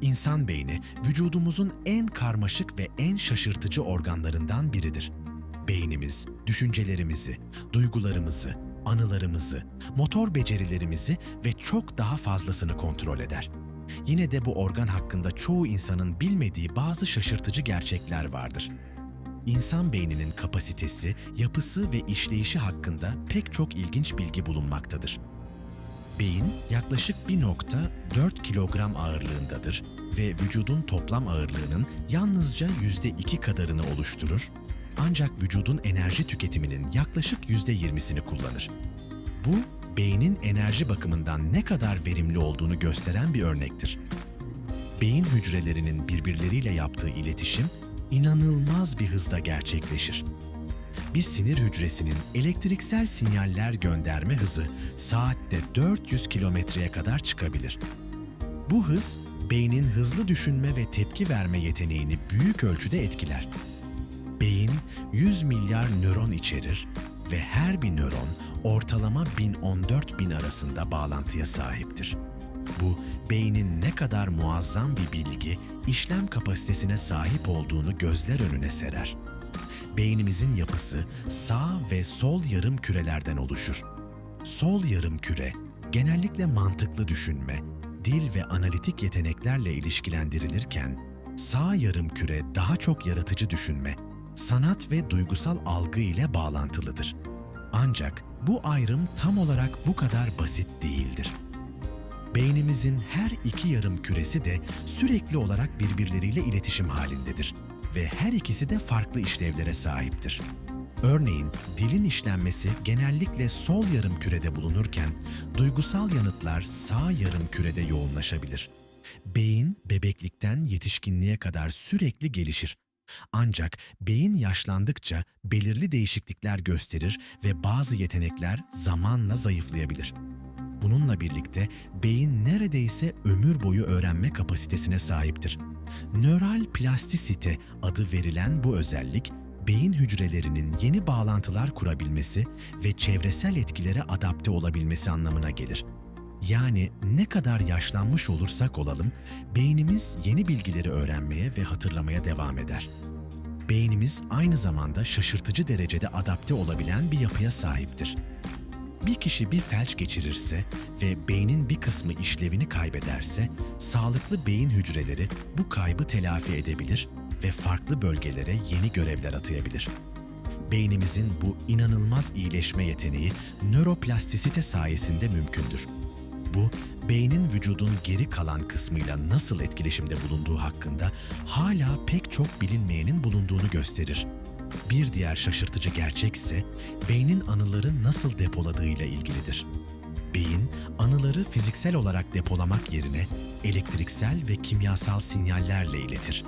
İnsan beyni vücudumuzun en karmaşık ve en şaşırtıcı organlarından biridir. Beynimiz, düşüncelerimizi, duygularımızı, anılarımızı, motor becerilerimizi ve çok daha fazlasını kontrol eder. Yine de bu organ hakkında çoğu insanın bilmediği bazı şaşırtıcı gerçekler vardır. İnsan beyninin kapasitesi, yapısı ve işleyişi hakkında pek çok ilginç bilgi bulunmaktadır. Beyin yaklaşık 1.4 kilogram ağırlığındadır ve vücudun toplam ağırlığının yalnızca %2 kadarını oluşturur. Ancak vücudun enerji tüketiminin yaklaşık %20'sini kullanır. Bu, beynin enerji bakımından ne kadar verimli olduğunu gösteren bir örnektir. Beyin hücrelerinin birbirleriyle yaptığı iletişim inanılmaz bir hızda gerçekleşir. Bir sinir hücresinin elektriksel sinyaller gönderme hızı saatte 400 kilometreye kadar çıkabilir. Bu hız, beynin hızlı düşünme ve tepki verme yeteneğini büyük ölçüde etkiler. Beyin 100 milyar nöron içerir ve her bir nöron ortalama 1014 bin arasında bağlantıya sahiptir. Bu, beynin ne kadar muazzam bir bilgi, işlem kapasitesine sahip olduğunu gözler önüne serer. Beynimizin yapısı sağ ve sol yarım kürelerden oluşur. Sol yarım küre genellikle mantıklı düşünme, dil ve analitik yeteneklerle ilişkilendirilirken sağ yarım küre daha çok yaratıcı düşünme, sanat ve duygusal algı ile bağlantılıdır. Ancak bu ayrım tam olarak bu kadar basit değildir. Beynimizin her iki yarım küresi de sürekli olarak birbirleriyle iletişim halindedir ve her ikisi de farklı işlevlere sahiptir. Örneğin dilin işlenmesi genellikle sol yarım kürede bulunurken duygusal yanıtlar sağ yarım kürede yoğunlaşabilir. Beyin bebeklikten yetişkinliğe kadar sürekli gelişir. Ancak beyin yaşlandıkça belirli değişiklikler gösterir ve bazı yetenekler zamanla zayıflayabilir. Bununla birlikte beyin neredeyse ömür boyu öğrenme kapasitesine sahiptir. Nöral plastisite adı verilen bu özellik, beyin hücrelerinin yeni bağlantılar kurabilmesi ve çevresel etkilere adapte olabilmesi anlamına gelir. Yani ne kadar yaşlanmış olursak olalım, beynimiz yeni bilgileri öğrenmeye ve hatırlamaya devam eder. Beynimiz aynı zamanda şaşırtıcı derecede adapte olabilen bir yapıya sahiptir. Bir kişi bir felç geçirirse ve beynin bir kısmı işlevini kaybederse, sağlıklı beyin hücreleri bu kaybı telafi edebilir ve farklı bölgelere yeni görevler atayabilir. Beynimizin bu inanılmaz iyileşme yeteneği nöroplastisite sayesinde mümkündür. Bu, beynin vücudun geri kalan kısmıyla nasıl etkileşimde bulunduğu hakkında hala pek çok bilinmeyenin bulunduğunu gösterir. Bir diğer şaşırtıcı gerçek ise beynin anıları nasıl depoladığıyla ilgilidir. Beyin, anıları fiziksel olarak depolamak yerine elektriksel ve kimyasal sinyallerle iletir.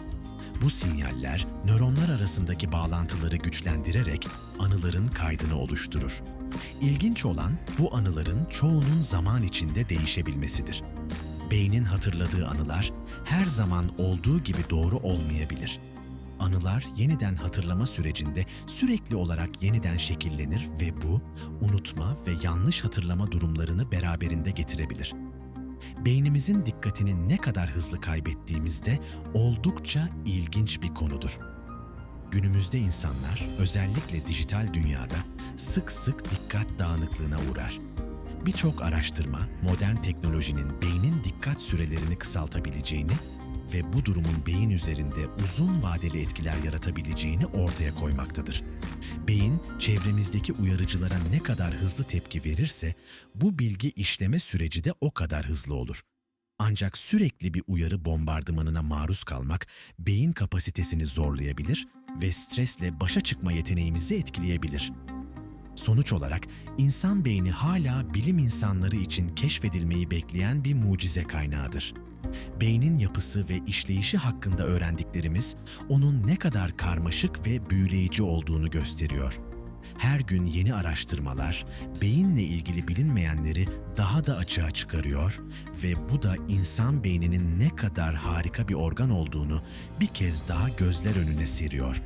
Bu sinyaller nöronlar arasındaki bağlantıları güçlendirerek anıların kaydını oluşturur. İlginç olan bu anıların çoğunun zaman içinde değişebilmesidir. Beynin hatırladığı anılar her zaman olduğu gibi doğru olmayabilir. Anılar yeniden hatırlama sürecinde sürekli olarak yeniden şekillenir ve bu unutma ve yanlış hatırlama durumlarını beraberinde getirebilir. Beynimizin dikkatini ne kadar hızlı kaybettiğimizde oldukça ilginç bir konudur. Günümüzde insanlar özellikle dijital dünyada sık sık dikkat dağınıklığına uğrar. Birçok araştırma modern teknolojinin beynin dikkat sürelerini kısaltabileceğini ve bu durumun beyin üzerinde uzun vadeli etkiler yaratabileceğini ortaya koymaktadır. Beyin, çevremizdeki uyarıcılara ne kadar hızlı tepki verirse, bu bilgi işleme süreci de o kadar hızlı olur. Ancak sürekli bir uyarı bombardımanına maruz kalmak, beyin kapasitesini zorlayabilir ve stresle başa çıkma yeteneğimizi etkileyebilir. Sonuç olarak insan beyni hala bilim insanları için keşfedilmeyi bekleyen bir mucize kaynağıdır. Beynin yapısı ve işleyişi hakkında öğrendiklerimiz onun ne kadar karmaşık ve büyüleyici olduğunu gösteriyor. Her gün yeni araştırmalar beyinle ilgili bilinmeyenleri daha da açığa çıkarıyor ve bu da insan beyninin ne kadar harika bir organ olduğunu bir kez daha gözler önüne seriyor.